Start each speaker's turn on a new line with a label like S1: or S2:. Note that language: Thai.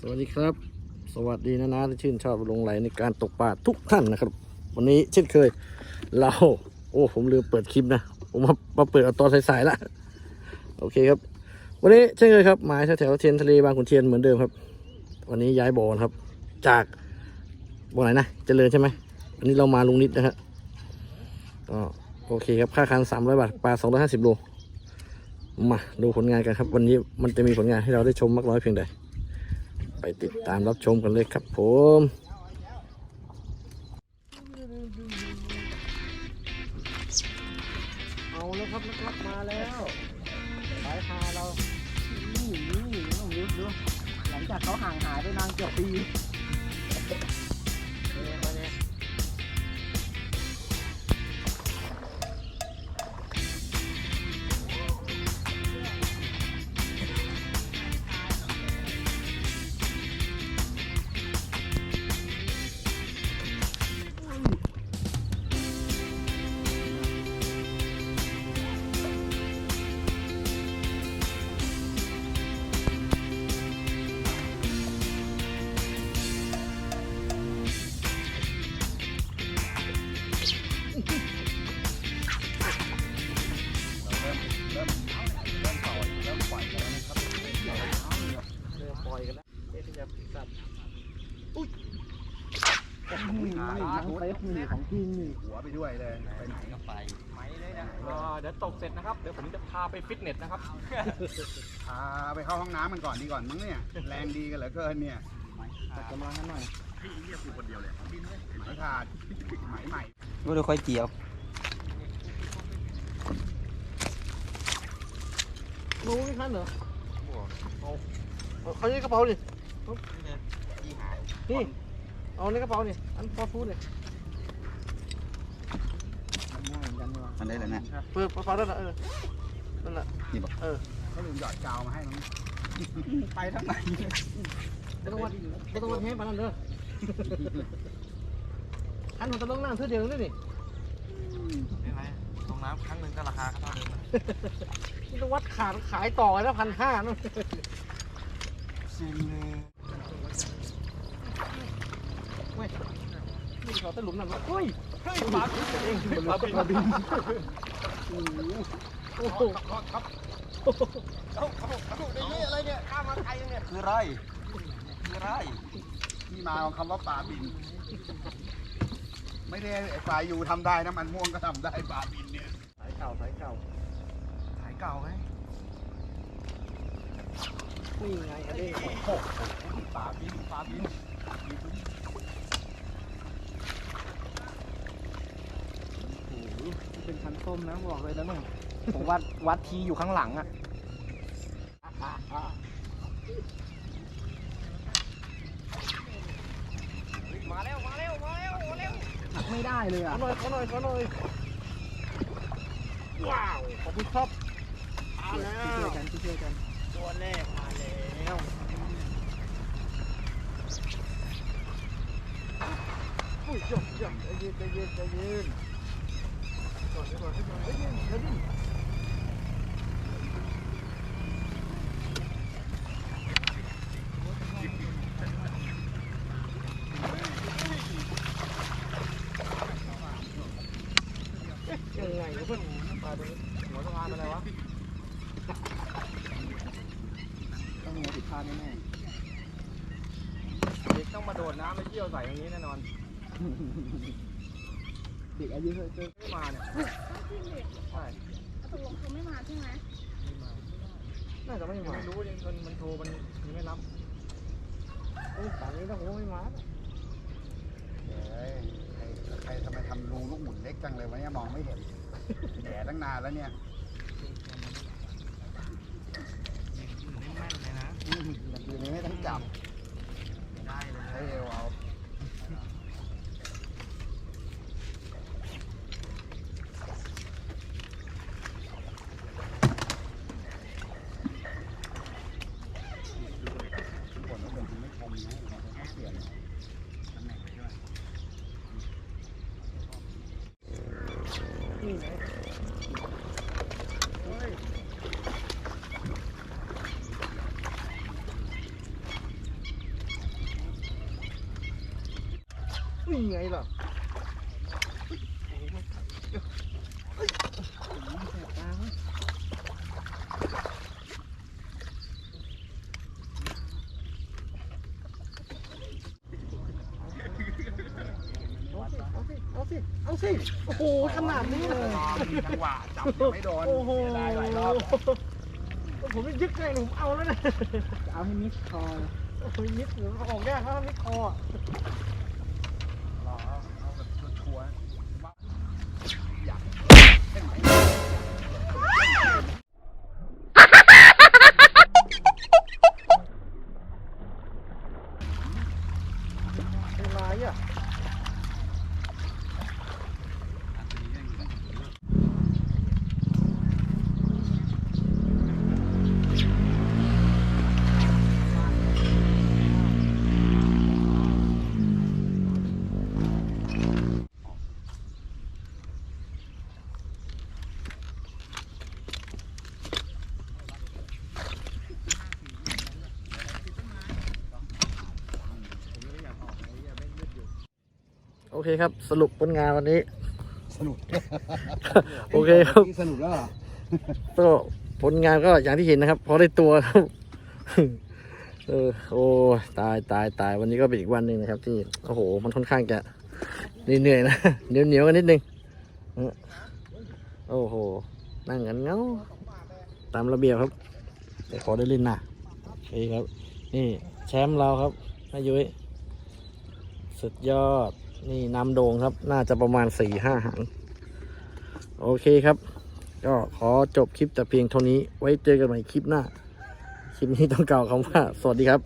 S1: สวัสดีครับ สวัสดีนะนะที่ชื่นชอบลงไหลในการตกปลาทุกท่านนะครับ วันนี้เช่นเคย เรา โอ้ ผมลืมเปิดคลิปนะ ผมมามาเปิดเอาตอนสายๆละโอเคครับ วันนี้เช่นเคยครับหมายแถวเทียนทะเลบางขุนเทียนเหมือนเดิมครับ วันนี้ย้ายบ่อนครับ จากบ่อไหนนะเจริญใช่ไหมวันนี้เรามาลุงนิดนะฮะก็โอเคครับค่าคันสามร้อยบาทปลาสองร้อยห้าสิบโลมาดูผลงานกันครับ วันนี้มันจะมีผลงานให้เราได้ชมมากน้อยเพียงใด ติดตามรับชมกันเลยครับผมเอาแล้วครับนะครับมาแล้วสายพาเรา
S2: นี่นี่ต้องดูดูหลังจากเขาห่างหายไปนานเกือบปี
S1: นี่นั
S2: งเต็กนี่ของจริงนี่
S3: หัวไปด้วยเลยไปไหนก็ไป
S4: ไหมเลยนะเเดี๋ยวตกเสร็จนะครับ เดี๋ยวผมจะพาไปฟิตเนสนะครับ
S3: พาไปเข้าห้องน้ำมันก่อนดีก่อนมั้งเนี่ย แรงดีกันเหลือเกินเนี่ย
S2: ตัดกำลังกันหน่อย
S3: หมายขาดหมายใหม่
S2: ก็เดี๋ยวค่อยเจียว
S1: รู้ไม่ทันเหรอเอาเอาเขาในกระเป๋าดินี่ เอาในกระเป๋านี่อันพอฟูดเนี่ย
S2: ง่ายเหมือนกันว่ะ
S3: มันได้แล้วนะ
S1: เปิดกระเป๋าได้ละเออนั่นแหละ
S3: เขาลืมหยอดกาวมาให้มั้ง
S2: ไปทั้งไหน
S1: ไม่ต้องวัดไม่ต้องวัดแห้งปานนั้นเด้ออันของตะลงน้ำเท่าเดียวนี่นี่
S4: ไม่ไรลงน้ำครั้งหนึ่งก็ราคาเท่าเดิม
S1: ไม่ต้องวัดขาดขายต่อแล้วพันห้านู่น
S4: ซิมเลย
S1: เขาตะหลุมนั่นเฮ้ย
S4: เฮ้ยปลาบินเอง
S1: ปลาบินปลาบินโอ้โห
S3: อะไรเนี่ยข้ามาไทยเนี่ย
S4: คือไรคือไร
S3: ที่มาของคำว่าปลาบิน ไม่ได้ไอ้ปลายูทำได้นะมันม่วงก็ทำได้ปลาบินเนี่ย
S1: สายเก่าสายเก่า
S4: ขายเก่าไหม
S1: นี่ไงอันนี้
S4: ปลาบินปลาบิน
S2: เป็นคัน ส้มนะบอกเลยนะมึงผมวัดวัดทีอยู่ข้างหลังอะ
S4: มาแล้วมาแล้วมาแล้วมาแล้ว
S2: หักไม่ได้เลย
S1: ข
S2: อะ
S1: อหน่อยขอหน่อยขอหน่อยว้าวขอบคุณครับ
S2: ช่วยกันช่วยกัน
S1: ตัวแรกมาแล้วอุ้ยหยอกหยอกใจเย็นใจเย็นใจเย็นก่อนเดี๋ เด็กยังไงวะเพื่อนปลาตัวย
S4: หัวสะพานอะไรวะ
S2: ต้องมีผิดพลาดแน่ๆ
S4: เด็กต้องมาโดดน้ำไปเที่ยวใส่อย่างนี้แน่นอน
S2: เด็กอายุเพิ่ม
S4: ไมาเนี่ยใช่
S5: ตกลงเขาไม่มาใช่ไหม
S4: ไม่มา
S1: น่าจะไม่มา
S4: ไม่รู้ยังมันมันโทรมันยังไม่รับ
S1: เอ้ยป่านนี้ถ้าผมไม่มา
S3: เฮ้ยใครใครทำไมทำรูลูกหมุนเล็กจังเลยวะเนี่ยมองไม่เห็นแหนตั้งนานแล้วเนี่ย
S4: แม่นเลยนะ
S3: อืมอย่างอื่นไม่ต้องจับ
S4: ได้เลย
S3: ใช้เอวเอา นี่ไงล่ะ
S1: เอาสิเอาสิ โอ้โหขนาดนี้เลย
S3: มีจังหวะจับยังไม่โดน
S1: โอ้โห
S3: เสียดายหลายรอบ
S1: ผมไม่ยึดเลยผมเอาแล้วนะ
S2: เอาให้มิดคอเลย
S1: โอ้ยยึดหรือออกยากถ้าไม่คอ โอเคครับ สรุปผลงานวันนี้
S3: สนุก
S1: โอเคครับ
S3: สนุกแล้วเหรอ
S1: ก็ผลงานก็อย่างที่เห็นนะครับ พอได้ตัวครับเออโอ้ตายตายตายวันนี้ก็เป็นอีกวันหนึ่งนะครับ ที่โอ้โห มันค่อนข้างจะเหนื่อยๆนะเหนียวเหนียวๆกันนิดนึงเออโอ้โหนั่งกันเงาตามระเบียบครับ แต่ขอได้เล่นหนะโอเคครับ นี่แชมป์เราครับนายุ้ยสุดยอด นี่น้ำโด่งครับ น่าจะประมาณสี่ห้าหาง โอเคครับ ก็ขอจบคลิปแต่เพียงเท่านี้ ไว้เจอกันใหม่คลิปหน้า คลิปนี้ต้องกล่าวคำว่า สวัสดีครับ